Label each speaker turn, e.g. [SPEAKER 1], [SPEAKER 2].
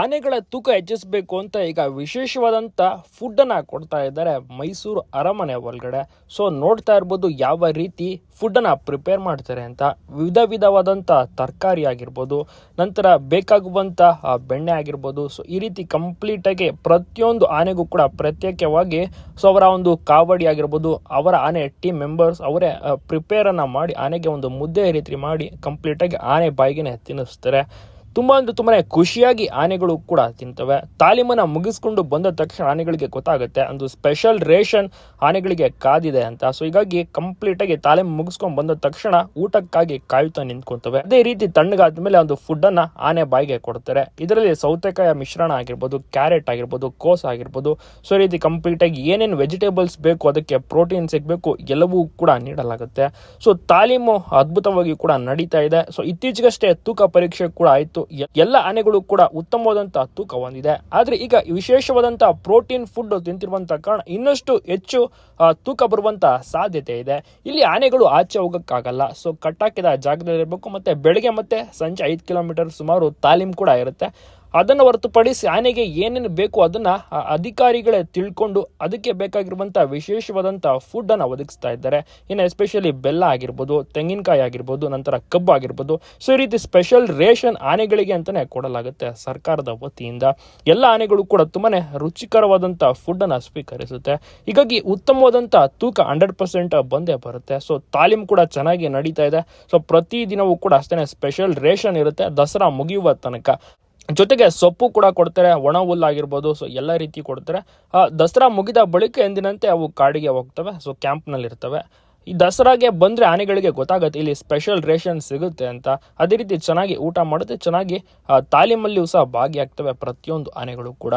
[SPEAKER 1] ಆನೆಗಳ ತೂಕ ಹೆಚ್ಚಿಸಬೇಕು ಅಂತ ಈಗ ವಿಶೇಷವಾದಂಥ ಫುಡ್ಡನ್ನು ಕೊಡ್ತಾ ಇದ್ದಾರೆ ಮೈಸೂರು ಅರಮನೆ ಒಳಗಡೆ. ಸೊ ನೋಡ್ತಾ ಇರ್ಬೋದು ಯಾವ ರೀತಿ ಫುಡ್ಡನ್ನು ಪ್ರಿಪೇರ್ ಮಾಡ್ತಾರೆ ಅಂತ. ವಿಧ ವಿಧವಾದಂಥ ತರಕಾರಿ ಆಗಿರ್ಬೋದು, ನಂತರ ಬೇಕಾಗುವಂಥ ಬೆಣ್ಣೆ ಆಗಿರ್ಬೋದು. ಸೊ ಈ ರೀತಿ ಕಂಪ್ಲೀಟಾಗಿ ಪ್ರತಿಯೊಂದು ಆನೆಗೂ ಕೂಡ ಪ್ರತ್ಯೇಕವಾಗಿ ಸೊ ಅವರ ಒಂದು ಕಾವಡಿ ಆಗಿರ್ಬೋದು, ಅವರ ಆನೆ ಟೀಮ್ ಮೆಂಬರ್ಸ್ ಅವರೇ ಪ್ರಿಪೇರನ್ನು ಮಾಡಿ, ಆನೆಗೆ ಒಂದು ಮುದ್ದೆ ರೀತಿ ಮಾಡಿ ಕಂಪ್ಲೀಟಾಗಿ ಆನೆ ಬಾಯಿಗೆ ತಿನ್ನಿಸ್ತಾರೆ. ತುಂಬ ಅಂದ್ರೆ ತುಂಬಾ ಖುಷಿಯಾಗಿ ಆನೆಗಳು ಕೂಡ ತಿಂತವೆ. ತಾಲೀಮನ್ನ ಮುಗಿಸ್ಕೊಂಡು ಬಂದ ತಕ್ಷಣ ಆನೆಗಳಿಗೆ ಗೊತ್ತಾಗುತ್ತೆ ಒಂದು ಸ್ಪೆಷಲ್ ರೇಷನ್ ಆನೆಗಳಿಗೆ ಕಾದಿದೆ ಅಂತ. ಸೊ ಹೀಗಾಗಿ ಕಂಪ್ಲೀಟ್ ಆಗಿ ತಾಲೀಮು ಮುಗಿಸ್ಕೊಂಡು ಬಂದ ತಕ್ಷಣ ಊಟಕ್ಕಾಗಿ ಕಾಯ್ತಾ ನಿಂತ್ಕೊಂತವೆ. ಅದೇ ರೀತಿ ತಣ್ಣಗಾದ ಮೇಲೆ ಒಂದು ಫುಡ್ ಅನ್ನ ಆನೆ ಬಾಯಿಗೆ ಕೊಡ್ತಾರೆ. ಇದರಲ್ಲಿ ಸೌತೆಕಾಯ ಮಿಶ್ರಣ ಆಗಿರ್ಬೋದು ಕ್ಯಾರೆಟ್ ಆಗಿರ್ಬೋದು, ಕೋಸ್ ಆಗಿರ್ಬೋದು. ಸೊ ಈ ರೀತಿ ಕಂಪ್ಲೀಟ್ ಆಗಿ ಏನೇನು ವೆಜಿಟೇಬಲ್ಸ್ ಬೇಕು, ಅದಕ್ಕೆ ಪ್ರೋಟೀನ್ ಸಿಗಬೇಕು, ಎಲ್ಲವೂ ಕೂಡ ನೀಡಲಾಗುತ್ತೆ. ಸೊ ತಾಲೀಮು ಅದ್ಭುತವಾಗಿ ಕೂಡ ನಡೀತಾ ಇದೆ. ಸೊ ಇತ್ತೀಚೆಗಷ್ಟೇ ತೂಕ ಪರೀಕ್ಷೆ ಕೂಡ ಆಯಿತು. ಎಲ್ಲ ಆನೆಗಳು ಕೂಡ ಉತ್ತಮವಾದಂತಹ ತೂಕ ಹೊಂದಿದೆ. ಆದರೆ ಈಗ ವಿಶೇಷವಾದಂತಹ ಪ್ರೋಟೀನ್ ಫುಡ್ ತಿಂತಿರುವಂತಹ ಕಾರಣ ಇನ್ನಷ್ಟು ಹೆಚ್ಚು ತೂಕ ಬರುವಂತಹ ಸಾಧ್ಯತೆ ಇದೆ. ಇಲ್ಲಿ ಆನೆಗಳು ಆಚೆ ಹೋಗೋಕ್ಕಾಗಲ್ಲ. ಸೊ ಕಟ್ಟಾಕಿದ ಜಾಗದಲ್ಲಿ ಇರಬೇಕು ಮತ್ತೆ ಬೆಳಗ್ಗೆ ಮತ್ತೆ ಸಂಜೆ ಐದು ಕಿಲೋಮೀಟರ್ ಸುಮಾರು ತಾಲೀಮ್ ಕೂಡ ಇರುತ್ತೆ. ಅದನ್ನು ಹೊರತುಪಡಿಸಿ ಆನೆಗೆ ಏನೇನು ಬೇಕು ಅದನ್ನು ಅಧಿಕಾರಿಗಳೇ ತಿಳ್ಕೊಂಡು ಅದಕ್ಕೆ ಬೇಕಾಗಿರುವಂಥ ವಿಶೇಷವಾದಂಥ ಫುಡ್ಡನ್ನು ಒದಗಿಸ್ತಾ ಇದ್ದಾರೆ. ಇನ್ನು ಎಸ್ಪೆಷಲಿ ಬೆಲ್ಲ ಆಗಿರ್ಬೋದು, ತೆಂಗಿನಕಾಯಿ ಆಗಿರ್ಬೋದು, ನಂತರ ಕಬ್ಬು ಆಗಿರ್ಬೋದು. ಸೊ, ಈ ರೀತಿ ಸ್ಪೆಷಲ್ ರೇಷನ್ ಆನೆಗಳಿಗೆ ಅಂತಲೇ ಕೊಡಲಾಗುತ್ತೆ ಸರ್ಕಾರದ ವತಿಯಿಂದ. ಎಲ್ಲ ಆನೆಗಳು ಕೂಡ ತುಂಬಾ ರುಚಿಕರವಾದಂಥ ಫುಡ್ಡನ್ನು ಸ್ವೀಕರಿಸುತ್ತೆ. ಹೀಗಾಗಿ ಉತ್ತಮವಾದಂಥ ತೂಕ ಹಂಡ್ರೆಡ್ ಪರ್ಸೆಂಟ್ ಬಂದೇ ಬರುತ್ತೆ. ಸೊ, ತಾಲೀಮ್ ಕೂಡ ಚೆನ್ನಾಗಿ ನಡೀತಾ ಇದೆ. ಸೊ, ಪ್ರತಿ ದಿನವೂ ಕೂಡ ಅಷ್ಟೇ ಸ್ಪೆಷಲ್ ರೇಷನ್ ಇರುತ್ತೆ. ದಸರಾ ಮುಗಿಯುವ ತನಕ. ಜೊತೆಗೆ ಸೊಪ್ಪು ಕೂಡ ಕೊಡ್ತಾರೆ, ಒಣ ಹುಲ್ಲಾಗಿರ್ಬೋದು ಸೊ ಎಲ್ಲ ರೀತಿ ಕೊಡ್ತಾರೆ. ದಸರಾ ಮುಗಿದ ಬಳಿಕ ಎಂದಿನಂತೆ ಅವು ಕಾಡಿಗೆ ಹೋಗ್ತವೆ ಸೊ ಕ್ಯಾಂಪ್ನಲ್ಲಿರ್ತವೆ. ಈ ದಸರಾಗೆ ಬಂದರೆ ಆನೆಗಳಿಗೆ ಗೊತ್ತಾಗುತ್ತೆ, ಇಲ್ಲಿ ಸ್ಪೆಷಲ್ ರೇಷನ್ ಸಿಗುತ್ತೆ ಅಂತ. ಅದೇ ರೀತಿ ಚೆನ್ನಾಗಿ ಊಟ ಮಾಡುತ್ತೆ, ಚೆನ್ನಾಗಿ ತಾಲೀಮಲ್ಲಿಯೂ ಸಹ ಭಾಗಿಯಾಗ್ತವೆ ಪ್ರತಿಯೊಂದು ಆನೆಗಳು ಕೂಡ.